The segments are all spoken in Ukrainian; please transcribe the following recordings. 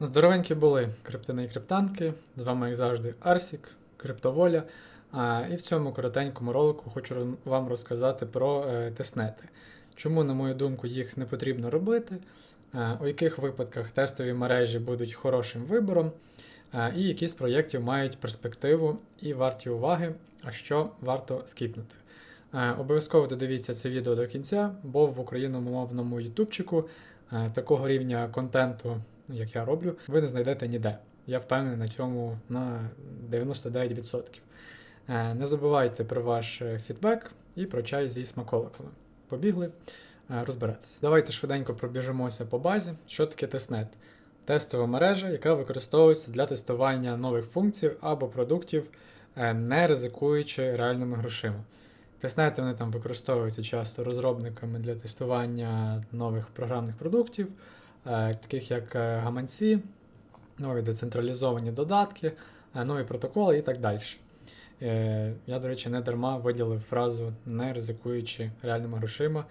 Здоровенькі були криптини і криптанки. З вами, як завжди, Арсік, Криптоволя. І в цьому коротенькому ролику хочу вам розказати про е, тестнети. Чому, на мою думку, їх не потрібно робити, е, у яких випадках тестові мережі будуть хорошим вибором, е, і які з проєктів мають перспективу і варті уваги, а що варто скіпнути. Обов'язково додивіться це відео до кінця, бо в україномовному ютубчику такого рівня контенту, як я роблю, ви не знайдете ніде. Я впевнений на цьому на 99%. Е, Не забувайте про ваш е, фідбек і про чай зі смаколиками. Побігли е, розбиратися. Давайте швиденько пробіжимося по базі. Що таке тестнет? Тестова мережа, яка використовується для тестування нових функцій або продуктів, не ризикуючи реальними грошима. Тестнети вони там використовуються часто розробниками для тестування нових програмних продуктів, таких як е, гаманці, нові децентралізовані додатки, е, нові протоколи і так далі. Е, Я, до речі, не дарма виділив фразу не ризикуючи реальними грошима.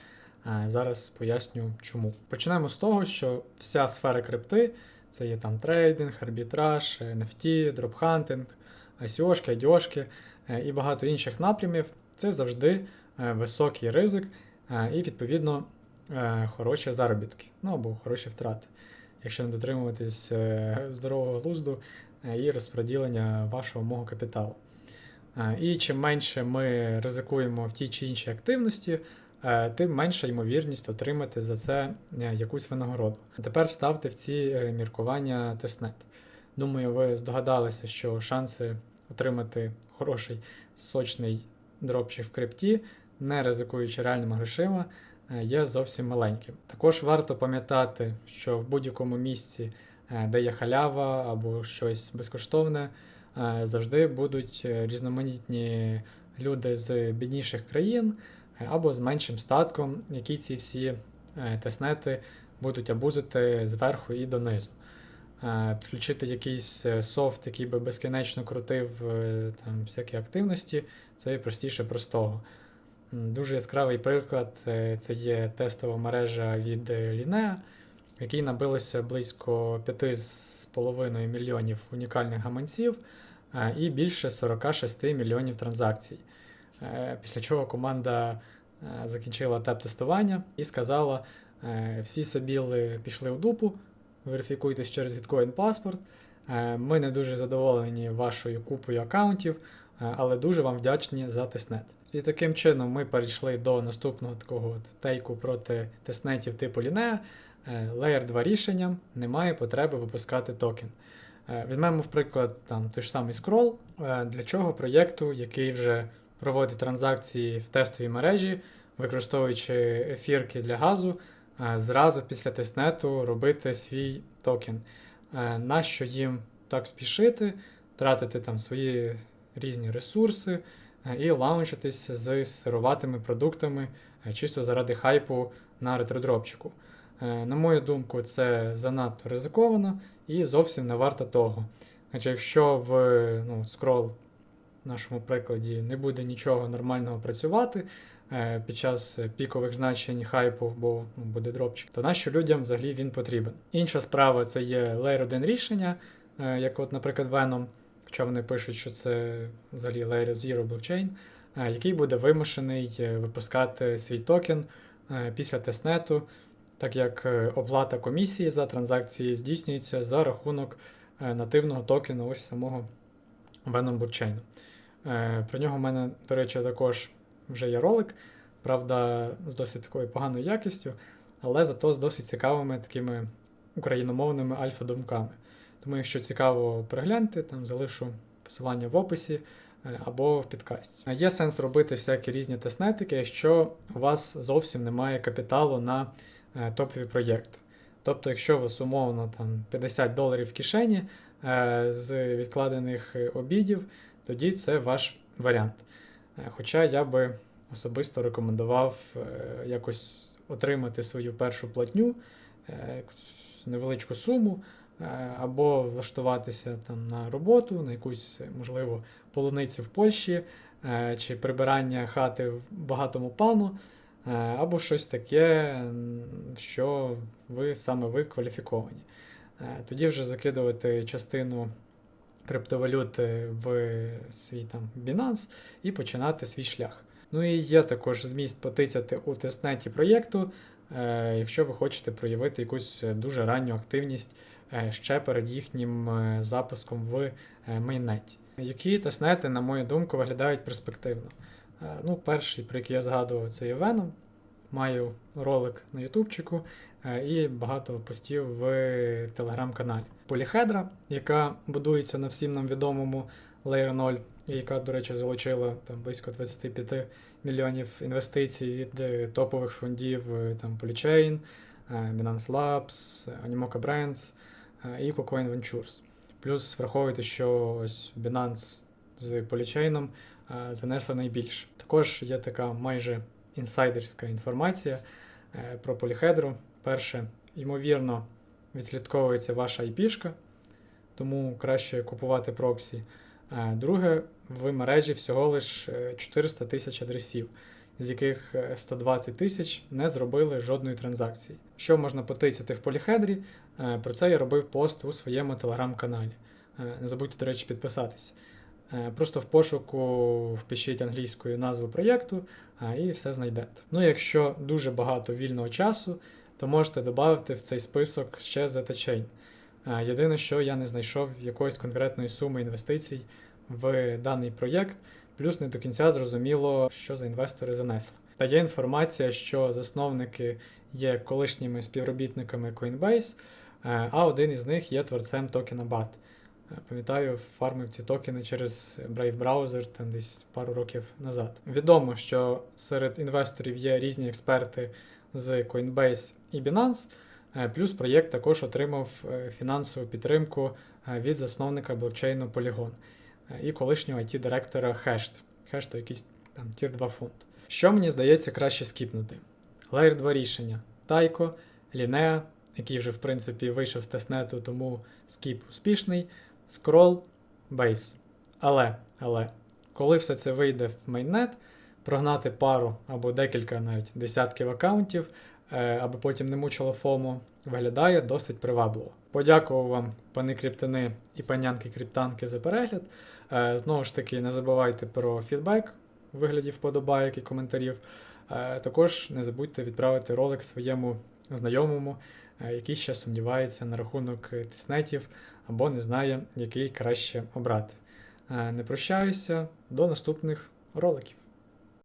Е, Зараз поясню чому. Почнемо з того, що вся сфера крипти це є там трейдинг, арбітраж, NFT, дропхантинг, IDO-шки е, і багато інших напрямів. Це завжди е, високий ризик е, і, відповідно, е, хороші заробітки, ну або хороші втрати, якщо не дотримуватись е, здорового глузду е, і розподілення вашого мого капіталу. І чим менше ми ризикуємо в тій чи іншій активності, тим менша ймовірність отримати за це якусь винагороду. Тепер вставте в ці міркування тестнет. Думаю, ви здогадалися, що шанси отримати хороший сочний дропчик в крипті, не ризикуючи реальними грошима, є зовсім маленьким. Також варто пам'ятати, що в будь-якому місці, е, де є халява або щось безкоштовне, е, завжди будуть е, різноманітні люди з бідніших країн е, або з меншим статком, які ці всі е, теснети будуть абузити зверху і донизу. Е, Підключити якийсь е, софт, який би безкінечно крутив е, там всякі активності, це простіше простого. Дуже яскравий приклад е, це є тестова мережа від е, Linea, в якій набилося близько 5,5 мільйонів унікальних гаманців е, і більше 46 мільйонів транзакцій. Після чого команда закінчила теп-тестування і сказала: всі сабіли пішли в дупу, верифікуйтесь через Bitcoin паспорт. Ми не дуже задоволені вашою купою аккаунтів, але дуже вам вдячні за тестнет. І таким чином ми перейшли до наступного такого от тейку проти тестнетів типу Linea. Е, Layer 2 рішенням немає потреби випускати токен. Е, Візьмемо, в приклад, там той ж самий скрол. Е, Для чого проєкту, який вже проводить транзакції в тестовій мережі, використовуючи ефірки для газу, зразу після тестнету робити свій токен. Нащо їм так спішити, тратити там свої різні ресурси і лаунчитись з сируватими продуктами е, чисто заради хайпу на ретродропчику. Е, На мою думку, це занадто ризиковано і зовсім не варто того. Адже якщо в ну, скрол в нашому прикладі не буде нічого нормального працювати е, під час пікових значень хайпу, бо ну, буде дропчик, то нащо людям взагалі він потрібен? Інша справа це є Layer 1 рішення, е, як от, наприклад, Venom, хоча вони пишуть, що це взагалі Layer Zero блокчейн, е, який буде вимушений е, випускати свій токен е, після тестнету, так як оплата комісії за транзакції здійснюється за рахунок нативного токену ось самого Venom блокчейну. Про нього в мене, до речі, також вже є ролик, правда, з досить такою поганою якістю, але зато з досить цікавими такими україномовними альфа-думками. Тому, якщо цікаво, перегляньте, там залишу посилання в описі е, або в підкасті. Є сенс робити всякі різні тестнетики, якщо у вас зовсім немає капіталу на е, топові проєкти. Тобто, якщо у вас умовно там 50 доларів в кишені е, з відкладених е, обідів, тоді це ваш варіант. Е, Хоча я би особисто рекомендував е, якось отримати свою першу платню, е, якусь невеличку суму, е, або влаштуватися там на роботу, на якусь, е, можливо, полуницю в Польщі, е, чи прибирання хати в багатому пану, е, або щось таке, що ви саме ви кваліфіковані. Е, Тоді вже закидувати частину криптовалюти в свій там Binance і починати свій шлях. Ну і є також зміст потицяти у тестнеті проєкту, е, якщо ви хочете проявити якусь е, дуже ранню активність е, ще перед їхнім е, запуском в е, мейннеті. Які тестнети, на мою думку, виглядають перспективно. Е, Ну, перший, про який я згадував, це є Venom. Маю ролик на Ютубчику е, і багато постів в телеграм-каналі. Поліхедра, яка будується на всім нам відомому Layer 0, і яка, до речі, залучила там близько 25 мільйонів інвестицій від е, топових фондів е, там Polychain, е, Binance Labs, Animoca Brands і KuCoin Ventures. Плюс враховуйте, що ось Binance з Polychain занесли найбільше. Також є така майже інсайдерська інформація про поліхедру. Перше, ймовірно, відслідковується ваша IP-шка, тому краще купувати проксі. Е, Друге, в мережі всього лише 400 тисяч адресів, з яких е, 120 тисяч не зробили жодної транзакції. Що можна потицяти в поліхедрі? Е, Про це я робив пост у своєму телеграм-каналі. Е, Не забудьте, до речі, підписатися. Е, Просто в пошуку впишіть англійською назву проєкту і все знайдете. Ну, якщо дуже багато вільного часу, то можете додати в цей список ще ZTChain. Е, Єдине, що я не знайшов якоїсь конкретної суми інвестицій в даний проєкт, плюс не до кінця зрозуміло, що за інвестори занесли. Та є інформація, що засновники є колишніми співробітниками Coinbase, е, а один із них є творцем токена BAT. Е, Пам'ятаю, фармив ці токени через Brave Browser там десь пару років назад. Відомо, що серед інвесторів є різні експерти з Coinbase і Binance. Е, Плюс проєкт також отримав е, фінансову підтримку е, від засновника блокчейну Polygon і колишнього IT-директора Hashed. Hashed то якийсь там Tier 2 фонд. Що мені здається краще скіпнути? Layer 2 рішення. Taiko, Linea, який вже в принципі вийшов з тестнету, тому скіп успішний. Scroll, Base. Але, але, коли все це вийде в мейннет, прогнати пару або декілька навіть десятків аккаунтів, аби потім не мучило ФОМО, виглядає досить привабливо. Подякував вам, пани криптани і панянки криптанки за перегляд. Е, Знову ж таки, не забувайте про фідбек у вигляді вподобайок і коментарів. Е, Також не забудьте відправити ролик своєму знайомому, е, який ще сумнівається на рахунок е, тиснетів або не знає, який краще обрати. Е, Не прощаюся, до наступних роликів.